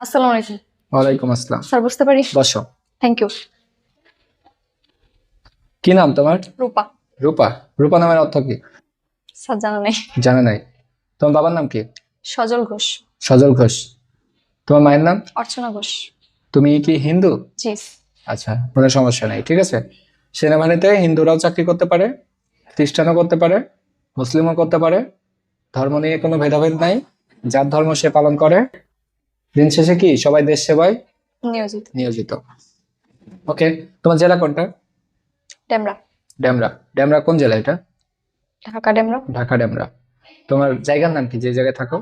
আসসালামু আলাইকুম। ওয়ালাইকুম আসসালাম। স্যার বুঝতে পারি বসো। থ্যাংক ইউ কি নাম তোমার? রূপা। রূপা। রূপা নামের অর্থ কি? স্যার জানা নেই। জানা নাই। তোমার বাবার নাম কি? সজল ঘোষ। সজল ঘোষ। তোমার মায়ের নাম? অর্চনা ঘোষ। তুমি কি হিন্দু? জি। আচ্ছা কোনো সমস্যা নাই ঠিক আছে? সেনাবাহিনীতে হিন্দুরাও চাকরি করতে পারে খ্রিস্টানও করতে পারে মুসলিমও করতে পারে ধর্ম নিয়ে কোনো ভেদাভেদ নাই যার ধর্ম সে পালন করে। দিন শেষে কি সবাই দেশ সেবায়? নিয়োজিত। নিয়োজিত। ওকে তোমার জেলা কোনটা? ডেমরা। ড্যামরা ড্যামরা কোন জেলা এটা? ঢাকা ডেমরা। ঢাকা ড্যামরা তোমার জায়গার নাম কি? যে জায়গায় থাকো।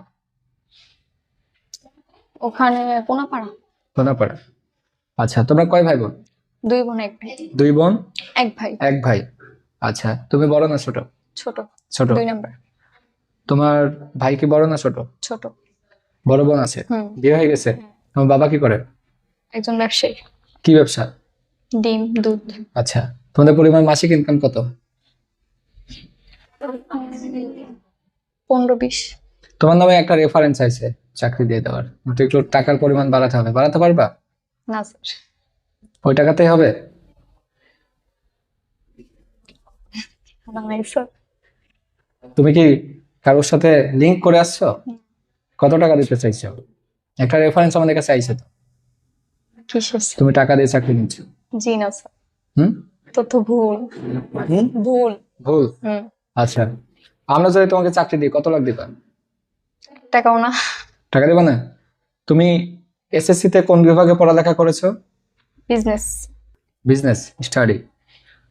ওখানে কোনাপাড়া সোনাপাড়া আচ্ছা তোমরা কয় ভাই বোন? দুই বোন এক ভাই। দুই বোন? এক ভাই। এক ভাই। আচ্ছা তুমি বড় না ছোট? ছোট। ছোট। দুই নাম্বার। তোমার ভাই কি বড় না ছোট? ছোট। বড় বোন আছে? বিয়ে হয়ে গেছে? তোমার বাবা কি করে? একজন ব্যবসায়ী। কি ব্যবসা? ডিম দুধ। আচ্ছা তোমাদের পরিবার মাসিক ইনকাম কত? পনেরো বিশ। তোমার নামে একটা রেফারেন্স আছে চাকরি দিয়ে দেওয়ার। একটু টাকার পরিমাণ বাড়াতে হবে। বাড়াতে পারবা? না স্যার। ওই টাকাতেই হবে? তুমি কি কারোর সাথে লিংক করে আসছো? কত টাকা দিতে চাইছো? একটা রেফারেন্স আমাদের কাছে আইছে তো। তুমি টাকা দিয়ে চাকরি নিচ্ছ। জি না স্যার। হুম? তথ্য ভুল। হুম? ভুল। ভুল? হুম। আচ্ছা। আমরা যদি তোমাকে চাকরি দিই কত লাখ দিবা? টাকাও না। টাকা দিবা না? তুমি এসএসসি তে কোন বিভাগে পড়ালেখা করেছ? বিজনেস বিজনেস স্টাডি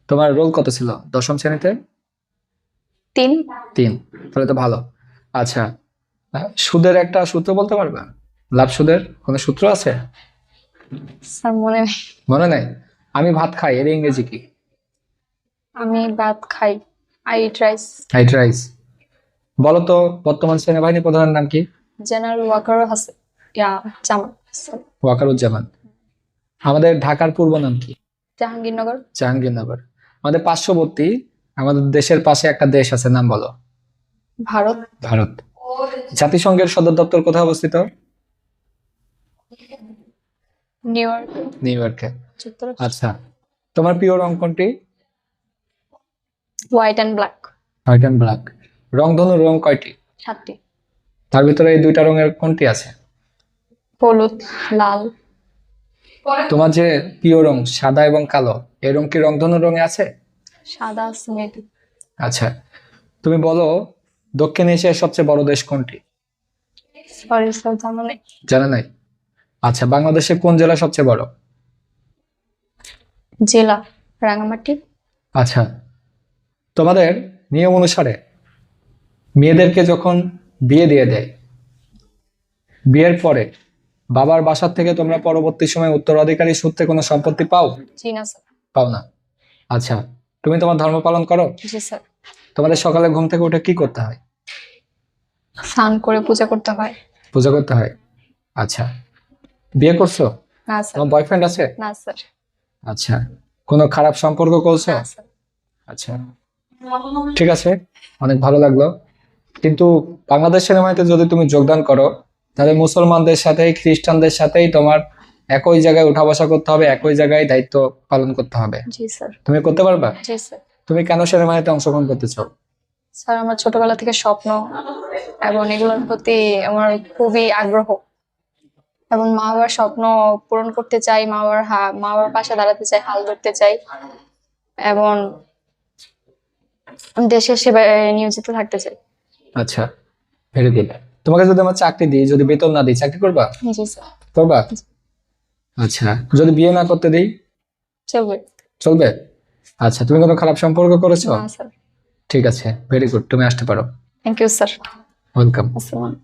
তোমার রোল কত ছিল? দশম শ্রেণীতে? তিন। তিন। তাহলে তো ভালো। আচ্ছা। সুদের একটা সূত্র বলতে পারবা? লাভ সুদের কোনো সূত্র আছে? স্যার মনে নেই। মনে নাই? আমি ভাত খাই এর ইংরেজি কি? আমি ভাত খাই I eat rice. Height rice. বলো তো বর্তমান সেনাবাহিনী প্রধানের নাম কি? জেনারেল ওয়াকার ইয়া ওয়াকারুজ্জামান। আমাদের ঢাকার পূর্ব নাম কি? জাহাঙ্গীরনগর। জাহাঙ্গীরনগর। আমাদের পার্শ্ববর্তী আমাদের দেশের পাশে একটা দেশ আছে নাম বলো। ভারত। ভারত। জাতিসংঘের সদর দপ্তর কোথায় অবস্থিত? নিউ ইয়র্কে। আচ্ছা তোমার প্রিয় রং কোনটি? White and black. White and black. রংধনুর রং কয়টি? সাতটি। তার ভিতরে এই দুইটা রঙের কোনটি আছে? হলুদ লাল। তোমার যে প্রিয় রং সাদা এবং কালো এই রং কি রংধনুর রঙে আছে? সাদা আচ্ছা তুমি বলো দক্ষিণ এশিয়ার সবচেয়ে বড় দেশ কোনটি? সরি স্যার জানা নেই। জানা নাই? আচ্ছা বাংলাদেশে কোন জেলা সবচেয়ে বড়? জেলা রাঙামাটি আচ্ছা তোমাদের নিয়ম অনুসারে মেয়েদেরকে যখন বিয়ে দিয়ে দেয় বিয়ের পরে বাবার বাসার থেকে তোমরা পরবর্তী সময় উত্তরাধিকারী সূত্রে কোনো সম্পত্তি পাও? জি না স্যার। পাও না। আচ্ছা তুমি তোমার ধর্ম পালন করো? জি স্যার। তোমাদের সকালে ঘুম থেকে উঠে কি করতে হয়? স্নান করে পূজা করতে হয়। পূজা করতে হয়? আচ্ছা। বিয়ে করছ? না স্যার। তোমার বয়ফ্রেন্ড আছে? না স্যার। আচ্ছা। কোনো খারাপ সম্পর্ক করছ? না স্যার। আচ্ছা। ঠিক আছে। অনেক ভালো লাগল। কিন্তু বাংলাদেশ সেনাবাহিনীতে যদি তুমি যোগদান করো তাহলে মুসলমানদের সাথে খ্রিস্টানদের সাথেই তোমার একই জায়গায় উঠা বসা করতে হবে একই জায়গায় দায়িত্ব পালন করতে হবে। জি স্যার। তুমি করতে পারবা? জি স্যার। তুমি কেন সেনাবাহিনীতে অংশগ্রহণ করতে চাও? স্যার আমার ছোটবেলা থেকে স্বপ্ন এবং এগুলোর প্রতি আমার খুবই আগ্রহ। এবং মা বাবার স্বপ্ন পূরণ করতে চাই মা বাবার মা বাবার পাশে দাঁড়াতে চাই হাল ধরতে চাই। এবং দেশের সেবায় নিয়োজিত থাকতে চাই। আচ্ছা ভেরি গুড তোমাকে যদি আমার চাকরি দিই যদি বেতন না দিই চাকরি করবা? জি স্যার। করবা? আচ্ছা যদি বিয়ে না করতে দিই? চলবে। চলবে? আচ্ছা তুমি কোনো খারাপ সম্পর্ক করেছ? না স্যার। ঠিক আছে ভেরি গুড তুমি আসতে পারো। থ্যাংক ইউ স্যার ওয়েলকাম আসসালাম